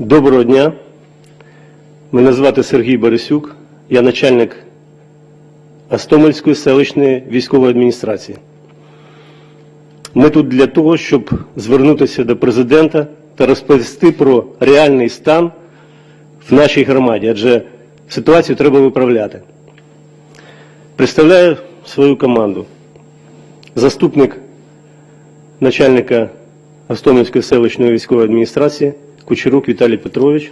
Доброго дня. Мене звати Сергій Борисюк. Я начальник Остомельської селищної військової адміністрації. Ми тут для того, щоб звернутися до президента та розповісти про реальний стан в нашій громаді, адже ситуацію треба виправляти. Представляю свою команду. Заступник начальника Гостомельської селищної військової адміністрації Кучерук Віталій Петрович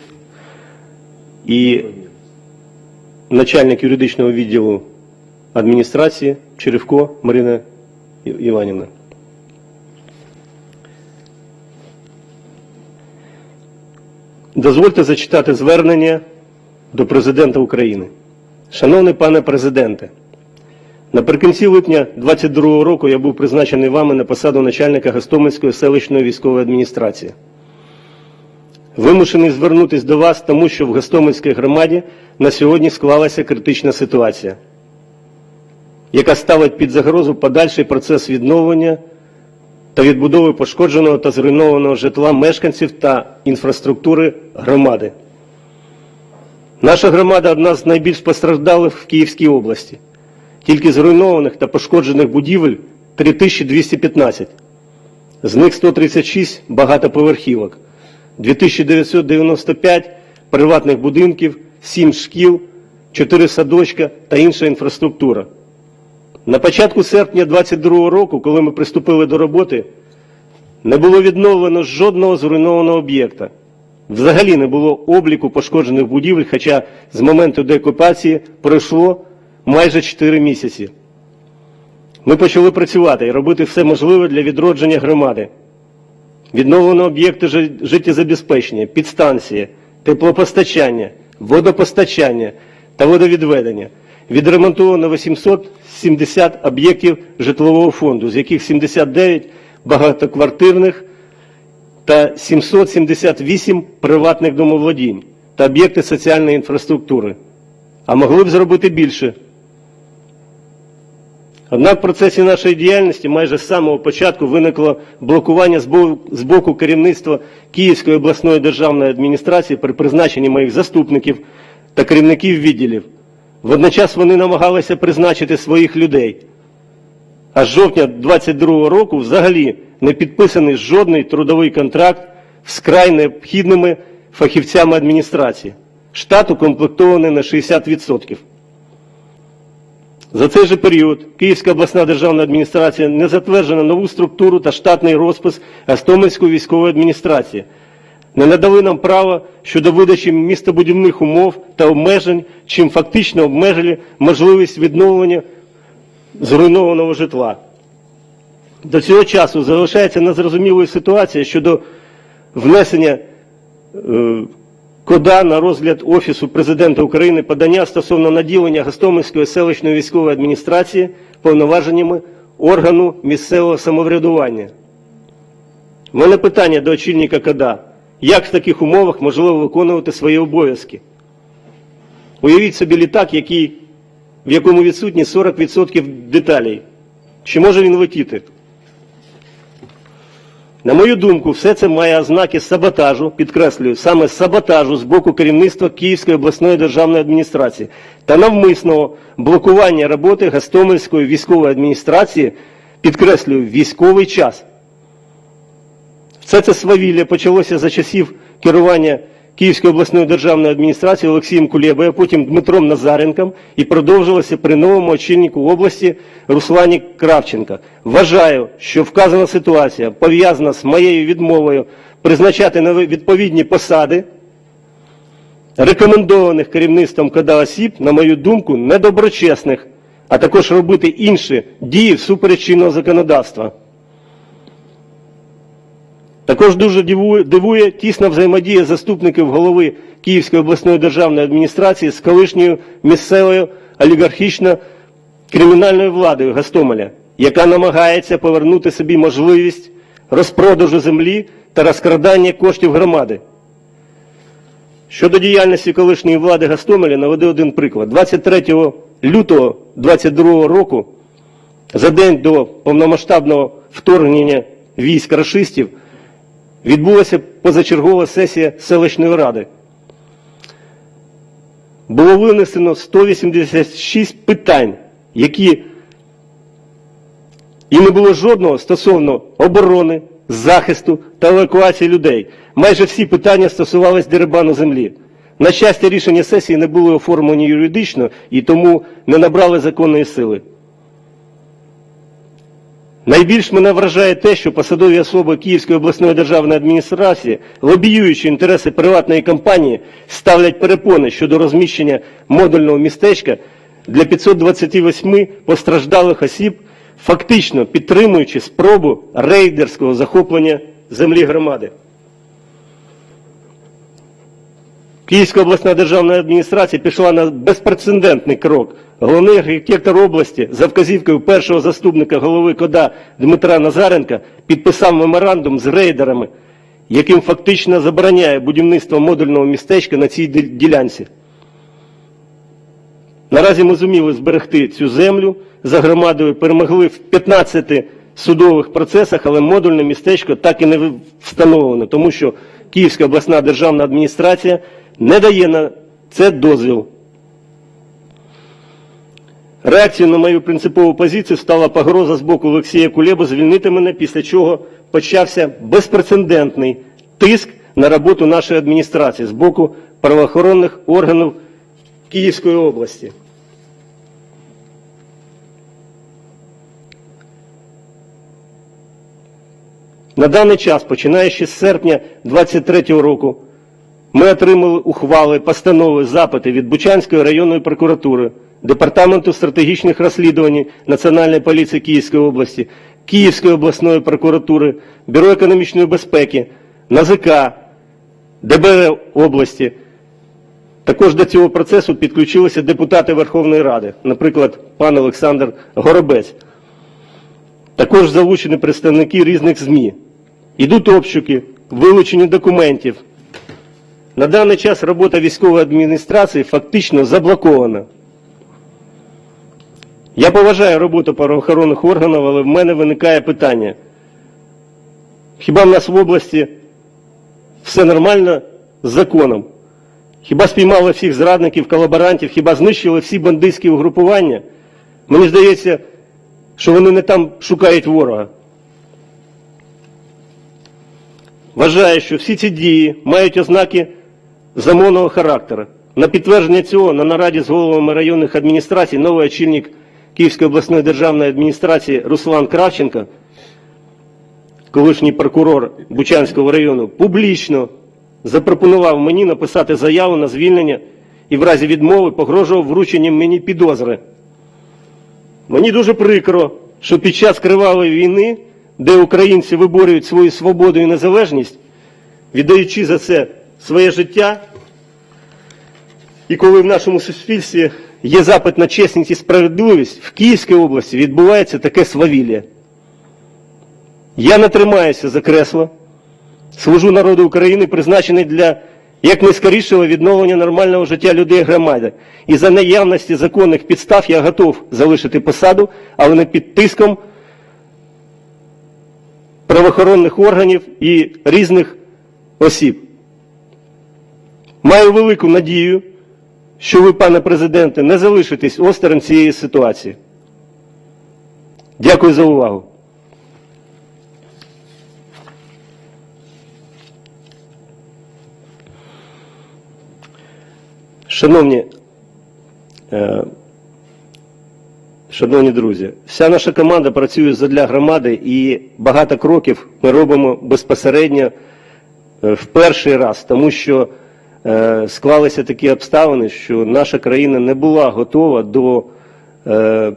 і начальник юридичного відділу адміністрації Черевко Марина Іванівна. Дозвольте зачитати звернення до президента України. Шановний пане президенте, Наприкінці липня 22 року я був призначений вами на посаду начальника Гостомельської селищної військової адміністрації. Вимушений звернутися до вас, тому що в Гостомельській громаді на сьогодні склалася критична ситуація, яка ставить під загрозу подальший процес відновлення та відбудови пошкодженого та зруйнованого житла мешканців та інфраструктури громади. Наша громада одна з найбільш постраждалих в Київській області. Тільки зруйнованих та пошкоджених будівель 3215. З них 136 багатоповерхівок, 2995 приватних будинків, 7 шкіл, 4 садочка та інша інфраструктура. На початку серпня 2022 року, коли ми приступили до роботи, не було відновлено жодного зруйнованого об'єкта. Взагалі не було обліку пошкоджених будівель, хоча з моменту деокупації пройшло майже 4 місяці. Ми почали працювати і робити все можливе для відродження громади. Відновлено об'єкти життєзабезпечення, підстанції, теплопостачання, водопостачання та водовідведення. Відремонтовано 870 об'єктів житлового фонду, з яких 79 багатоквартирних та 778 приватних домовладінь та об'єкти соціальної інфраструктури. А могли б зробити більше. Однак в процесі нашої діяльності майже з самого початку виникло блокування з боку керівництва Київської обласної державної адміністрації при призначенні моїх заступників та керівників відділів. Водночас вони намагалися призначити своїх людей. А з жовтня 22 року взагалі не підписаний жодний трудовий контракт з край необхідними фахівцями адміністрації. Штат укомплектований на 60%. За цей же період Київська обласна державна адміністрація не затверджена нову структуру та штатний розпис Гостомельської військової адміністрації. Не надали нам права щодо видачі містобудівних умов та обмежень, чим фактично обмежили можливість відновлення зруйнованого житла. До цього часу залишається незрозумілою ситуація щодо внесення е, кода на розгляд Офісу президента України подання стосовно наділення Гостомельської селищної військової адміністрації повноваженнями органу місцевого самоврядування. У мене питання до очільника КОДА. Як в таких умовах можливо виконувати свої обов'язки? Уявіть собі літак, який, в якому відсутні 40% деталей. Чи може він летіти? На мою думку, все це має ознаки саботажу, підкреслюю, саме саботажу з боку керівництва Київської обласної державної адміністрації та навмисного блокування роботи Гастомельської військової адміністрації, підкреслюю, військовий час. Все це свавілля почалося за часів керування Київської обласної державної адміністрації Олексієм Кулєбою, потім Дмитром Назаренком і продовжилося при новому очільнику області Руслані Кравченка. Вважаю, що вказана ситуація пов'язана з моєю відмовою призначати на відповідні посади рекомендованих керівництвом КДА осіб, на мою думку, недоброчесних, а також робити інші дії всупереч чинного законодавства. Також дуже дивує, тісна взаємодія заступників голови Київської обласної державної адміністрації з колишньою місцевою олігархічно кримінальною владою Гостомеля, яка намагається повернути собі можливість розпродажу землі та розкрадання коштів громади. Щодо діяльності колишньої влади Гостомеля наведу один приклад. 23 лютого 2022 року, за день до повномасштабного вторгнення військ рашистів, відбулася позачергова сесія селищної ради. Було винесено 186 питань, які і не було жодного стосовно оборони, захисту та евакуації людей. Майже всі питання стосувались дерибану землі. На щастя, рішення сесії не були оформлені юридично і тому не набрали законної сили. Найбільш мене вражає те, що посадові особи Київської обласної державної адміністрації, лобіюючи інтереси приватної компанії, ставлять перепони щодо розміщення модульного містечка для 528 постраждалих осіб, фактично підтримуючи спробу рейдерського захоплення землі громади. Київська обласна державна адміністрація пішла на безпрецедентний крок. Головний архітектор області за вказівкою першого заступника голови КОДА Дмитра Назаренка підписав меморандум з рейдерами, яким фактично забороняє будівництво модульного містечка на цій ділянці. Наразі ми зуміли зберегти цю землю за громадою, перемогли в 15 судових процесах, але модульне містечко так і не встановлено, тому що Київська обласна державна адміністрація не дає на це дозвіл. Реакцією на мою принципову позицію стала погроза з боку Олексія Кулеби звільнити мене, після чого почався безпрецедентний тиск на роботу нашої адміністрації з боку правоохоронних органів Київської області. На даний час, починаючи з серпня 2023 року, ми отримали ухвали, постанови, запити від Бучанської районної прокуратури, Департаменту стратегічних розслідувань Національної поліції Київської області, Київської обласної прокуратури, Бюро економічної безпеки, НАЗК, ДБР області. Також до цього процесу підключилися депутати Верховної Ради, наприклад, пан Олександр Горобець. Також залучені представники різних ЗМІ. Ідуть обшуки, вилучення документів. На даний час робота військової адміністрації фактично заблокована. Я поважаю роботу правоохоронних органів, але в мене виникає питання. Хіба в нас в області все нормально з законом? Хіба спіймали всіх зрадників, колаборантів, хіба знищили всі бандитські угрупування? Мені здається, що вони не там шукають ворога. Вважаю, що всі ці дії мають ознаки замовного характеру. На підтвердження цього на нараді з головами районних адміністрацій новий очільник Київської обласної державної адміністрації Руслан Кравченко, колишній прокурор Бучанського району, публічно запропонував мені написати заяву на звільнення і в разі відмови погрожував врученням мені підозри. Мені дуже прикро, що під час кривавої війни, де українці виборюють свою свободу і незалежність, віддаючи за це своє життя, і коли в нашому суспільстві є запит на чесність і справедливість, в Київській області відбувається таке свавілля. Я не тримаюся за кресло, служу народу України, призначений для якнайскорішого відновлення нормального життя людей громади. І за наявності законних підстав я готов залишити посаду, але не під тиском правоохоронних органів і різних осіб. Маю велику надію, що ви, пане президенте, не залишитесь осторонь цієї ситуації. Дякую за увагу. Шановні, е, шановні друзі, вся наша команда працює задля громади і багато кроків ми робимо безпосередньо е, в перший раз, тому що е, склалися такі обставини, що наша країна не була готова до, е,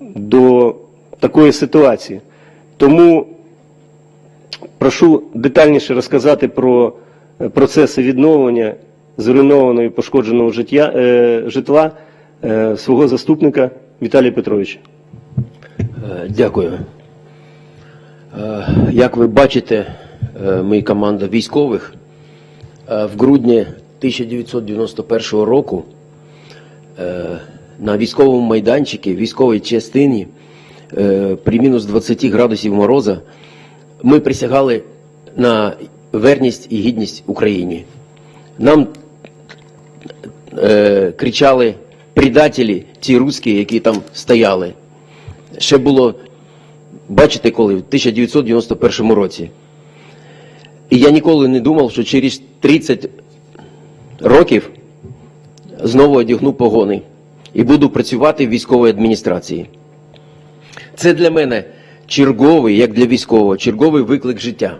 до такої ситуації. Тому прошу детальніше розказати про процеси відновлення зруйнованого і пошкодженого життя, житла свого заступника Віталія Петровича. Е, Дякую. Е, Як ви бачите, е, ми команда військових в грудні 1991 року на військовому майданчику, військовій частині при мінус 20 градусів мороза ми присягали на верність і гідність Україні. Нам кричали предателі, ті русські, які там стояли. Ще було, бачите, коли, в 1991 році. І я ніколи не думав, що через 30 років знову одягну погони і буду працювати в військовій адміністрації. Це для мене черговий, як для військового, черговий виклик життя.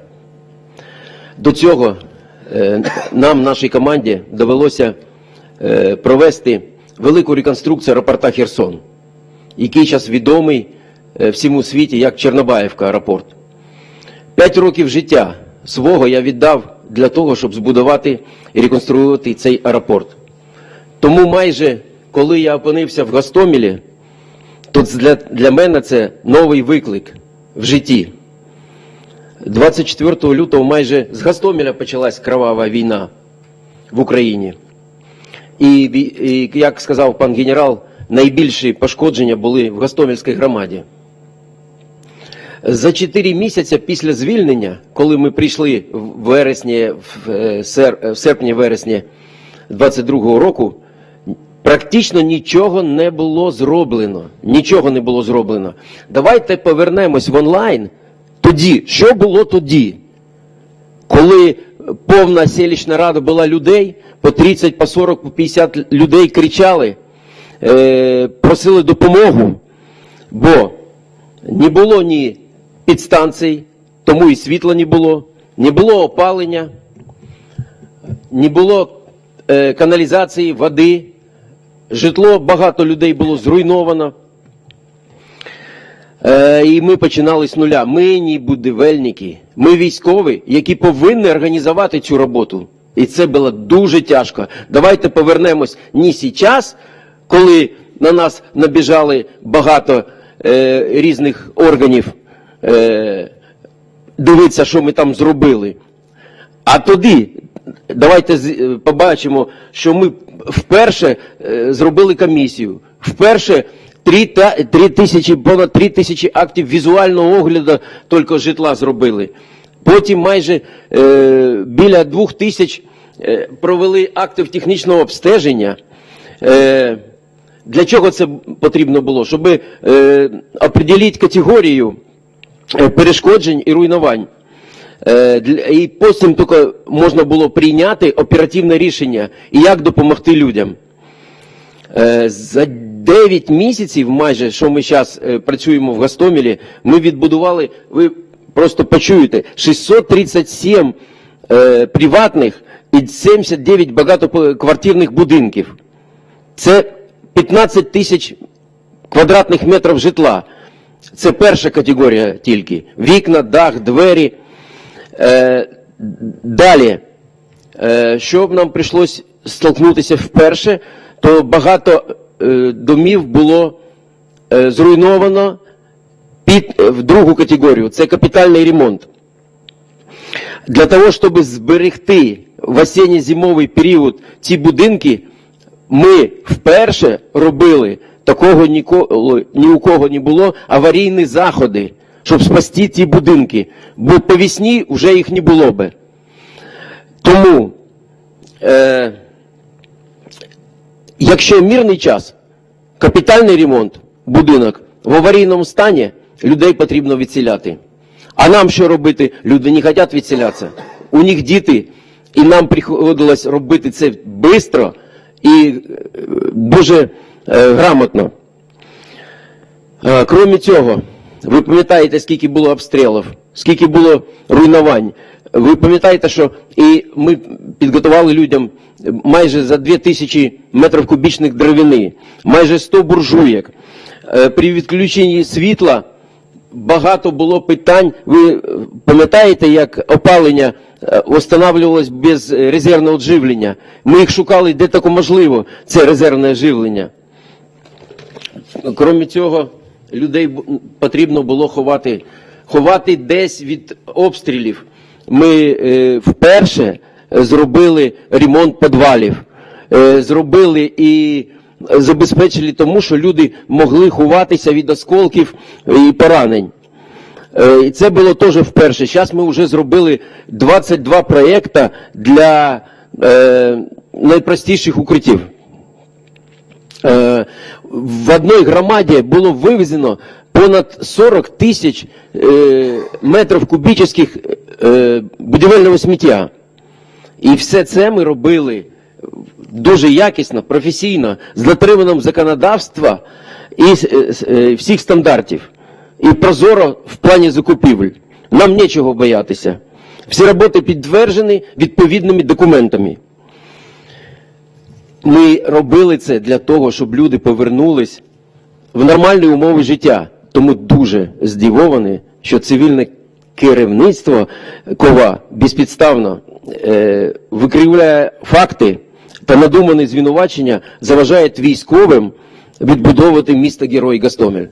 До цього е, нам, нашій команді, довелося е, провести велику реконструкцію аеропорта Херсон, який зараз відомий е, всьому світі як Чорнобаївка аеропорт. П'ять років життя свого я віддав для того, щоб збудувати і реконструювати цей аеропорт. Тому майже коли я опинився в Гостомелі, то для, для мене це новий виклик в житті. 24 лютого майже з Гостомеля почалась кровава війна в Україні. І, і як сказав пан генерал, найбільші пошкодження були в Гостомельській громаді. За 4 місяці після звільнення, коли ми прийшли в вересні, в, е, в серпні-вересні 22-го року, практично нічого не було зроблено. Нічого не було зроблено. Давайте повернемось в онлайн. Тоді, що було тоді? Коли повна селищна рада була людей, по 30, по 40, по 50 людей кричали, е, просили допомогу, бо не було ні підстанцій, тому і світла не було, не було опалення, не було е, каналізації, води, житло багато людей було зруйновано. Е, і ми починали з нуля. Ми не будівельники, ми військові, які повинні організувати цю роботу. І це було дуже тяжко. Давайте повернемось не зараз, коли на нас набіжали багато е, різних органів. Е, дивитися, що ми там зробили. А тоді давайте е, побачимо, що ми вперше е, зробили комісію. Вперше три, та, три тисячі, понад три тисячі актів візуального огляду тільки житла зробили. Потім майже е, біля двох тисяч е, провели актів технічного обстеження. Е, для чого це потрібно було? Щоб е, определити категорію е, перешкоджень і руйнувань. Е, І потім тільки можна було прийняти оперативне рішення і як допомогти людям. Е, За 9 місяців, майже що ми зараз працюємо в Гостомелі, ми відбудували, ви просто почуєте, 637 е, приватних і 79 багатоквартирних будинків. Це 15 тисяч квадратних метрів житла. Це перша категорія тільки. Вікна, дах, двері. Е, далі, е, що б нам прийшлось столкнутися вперше, то багато е, домів було е, зруйновано під, е, в другу категорію. Це капітальний ремонт. Для того, щоб зберегти в осінньо-зимовий період ці будинки, ми вперше робили такого ніколи ні у кого не було аварійні заходи, щоб спасти ті будинки. Бо по весні вже їх не було би. Тому, е, якщо мирний час, капітальний ремонт, будинок в аварійному стані, людей потрібно відселяти. А нам що робити? Люди не хочуть відселятися. У них діти, і нам приходилось робити це швидко і е, дуже е, грамотно. Е, Крім цього, ви пам'ятаєте, скільки було обстрілів, скільки було руйнувань. Ви пам'ятаєте, що і ми підготували людям майже за 2000 метрів кубічних деревини, майже 100 буржуєк. Е, При відключенні світла багато було питань. Ви пам'ятаєте, як опалення е, встановлювалось без резервного живлення? Ми їх шукали де тако можливо, це резервне живлення. Крім цього, людей потрібно було ховати, ховати десь від обстрілів. Ми е, вперше зробили ремонт підвалів, е, зробили і забезпечили тому, що люди могли ховатися від осколків і поранень. Е, І це було теж вперше. Зараз ми вже зробили 22 проєкти для найпростіших укриттів. В одній громаді було вивезено понад 40 тисяч е, метрів кубічних е, будівельного сміття. І все це ми робили дуже якісно, професійно, з дотриманням законодавства і е, е, всіх стандартів. І прозоро в плані закупівель. Нам нічого боятися. Всі роботи підтверджені відповідними документами. Ми робили це для того, щоб люди повернулись в нормальні умови життя. Тому дуже здивований, що цивільне керівництво кова безпідставно е, викривляє факти та надумані звинувачення заважають військовим відбудовувати місто Герой Гастомель.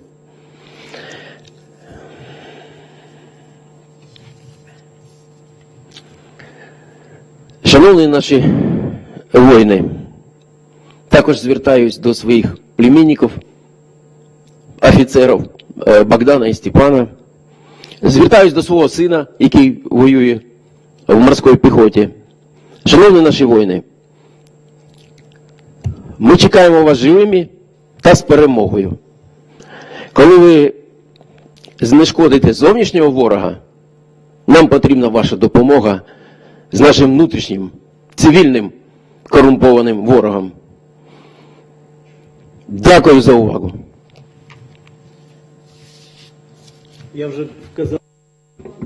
Шановні наші воїни, також звертаюсь до своїх племінників, офіцерів Богдана і Степана. Звертаюсь до свого сина, який воює в морській піхоті. Шановні наші воїни, ми чекаємо вас живими та з перемогою. Коли ви знешкодите зовнішнього ворога, нам потрібна ваша допомога з нашим внутрішнім цивільним корумпованим ворогом. Дякую за увагу. Я вже казав,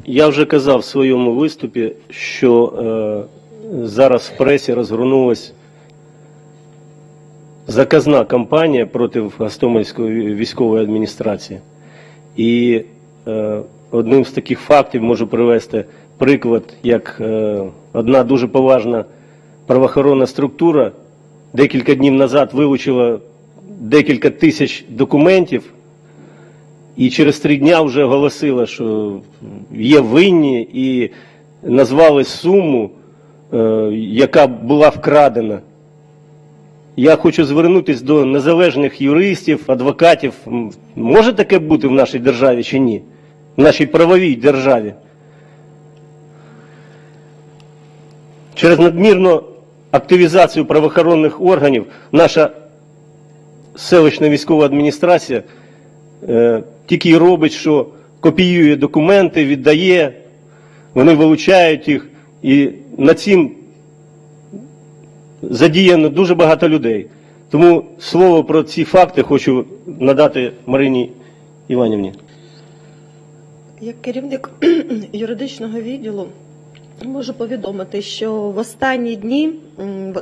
я вже казав в своєму виступі, що е, зараз в пресі розгорнулась заказна кампанія проти Гостомельської військової адміністрації. І е, одним з таких фактів можу привести приклад, як е, одна дуже поважна правоохоронна структура декілька днів назад вилучила декілька тисяч документів і через три дня вже оголосила, що є винні, і назвали суму, е, яка була вкрадена. Я хочу звернутися до незалежних юристів, адвокатів. Може таке бути в нашій державі чи ні? В нашій правовій державі. Через надмірну активізацію правоохоронних органів наша селищна військова адміністрація тільки й робить, що копіює документи, віддає, вони вилучають їх, і над цим задіяно дуже багато людей. Тому слово про ці факти хочу надати Марині Іванівні. Як керівник юридичного відділу можу повідомити, що в останні дні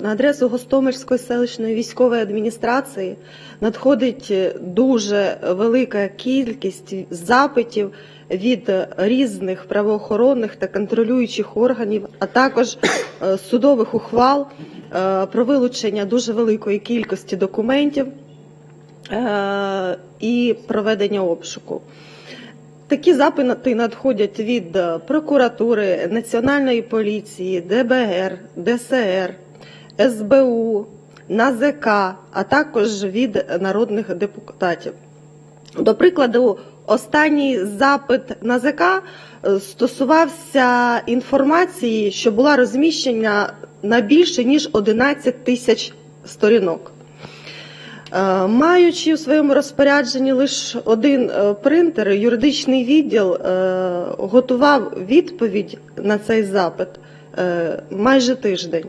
на адресу Гостомельської селищної військової адміністрації надходить е, дуже велика кількість запитів від різних правоохоронних та контролюючих органів, а також е, судових ухвал е, про вилучення дуже великої кількості документів і проведення обшуку. Такі запити надходять від е, прокуратури, Національної поліції, ДБР, ДСР, СБУ, НАЗК, а також від народних депутатів. До прикладу, останній запит НАЗК е, стосувався інформації, що була розміщена на більше ніж 11 тисяч сторінок. Е, Маючи у своєму розпорядженні лише один е, принтер, юридичний відділ е, готував відповідь на цей запит майже тиждень.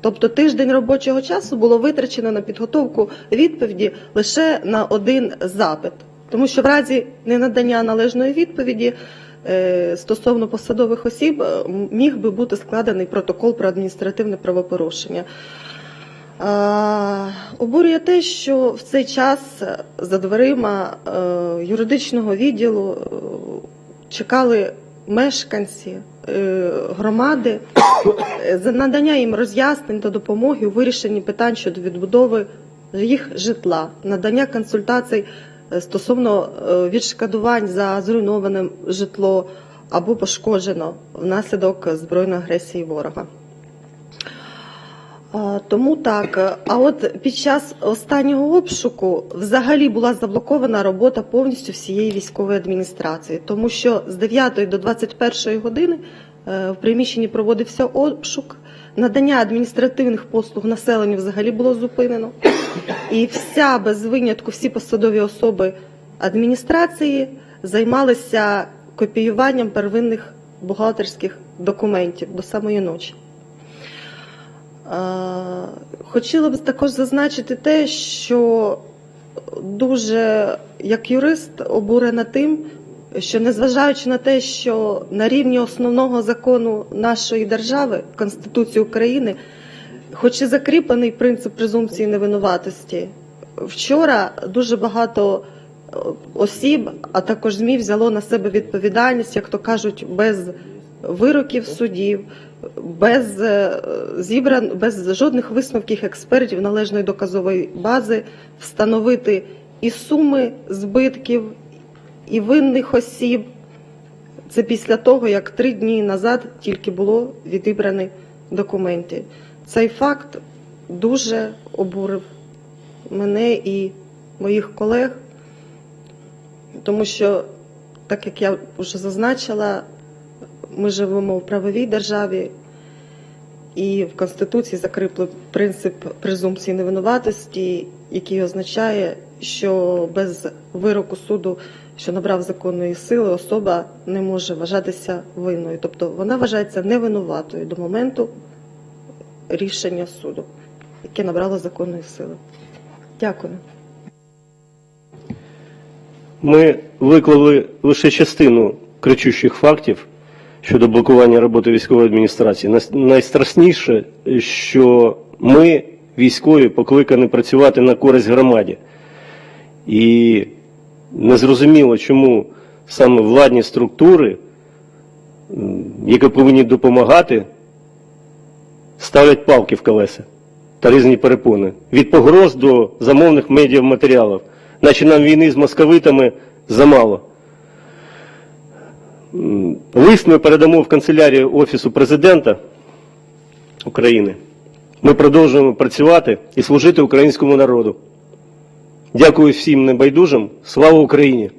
Тобто тиждень робочого часу було витрачено на підготовку відповіді лише на один запит. Тому що в разі ненадання належної відповіді стосовно посадових осіб міг би бути складений протокол про адміністративне правопорушення. Обурює те, що в цей час за дверима е, юридичного відділу е, чекали мешканці е, громади за надання їм роз'яснень та допомоги у вирішенні питань щодо відбудови їх житла, надання консультацій стосовно відшкодувань за зруйноване житло або пошкоджено внаслідок збройної агресії ворога. Тому так. А от під час останнього обшуку взагалі була заблокована робота повністю всієї військової адміністрації, тому що з 9 до 21 години е, в приміщенні проводився обшук. Надання адміністративних послуг населенню взагалі було зупинено. І вся без винятку, всі посадові особи адміністрації займалися копіюванням первинних бухгалтерських документів до самої ночі. Е, Хотіла б також зазначити те, що дуже як юрист обурена тим, що незважаючи на те, що на рівні основного закону нашої держави, Конституції України, хоч і закріплений принцип презумпції невинуватості, вчора дуже багато е, осіб, а також ЗМІ взяло на себе відповідальність, як то кажуть, без вироків судів, без е, зібран, без жодних висновків експертів належної доказової бази встановити і суми збитків, і винних осіб. Це після того, як три дні назад тільки було відібрані документи. Цей факт дуже обурив мене і моїх колег, тому що, так як я вже зазначила, ми живемо в правовій державі, і в Конституції закріплений принцип презумпції невинуватості, який означає, що без вироку суду, що набрав законної сили, особа не може вважатися винною. Тобто вона вважається невинуватою до моменту рішення суду, яке набрало законної сили. Дякую. Ми виклали лише частину кричущих фактів щодо блокування роботи військової адміністрації. Найстрасніше, що ми, військові, покликані працювати на користь громаді. І незрозуміло, чому саме владні структури, які повинні допомагати, ставлять палки в колеса та різні перепони. Від погроз до замовних медіаматеріалів. Наче нам війни з московитами замало. Лист ми передамо в канцелярію Офісу президента України. Ми продовжуємо працювати і служити українському народу. Дякую всім небайдужим. Слава Україні!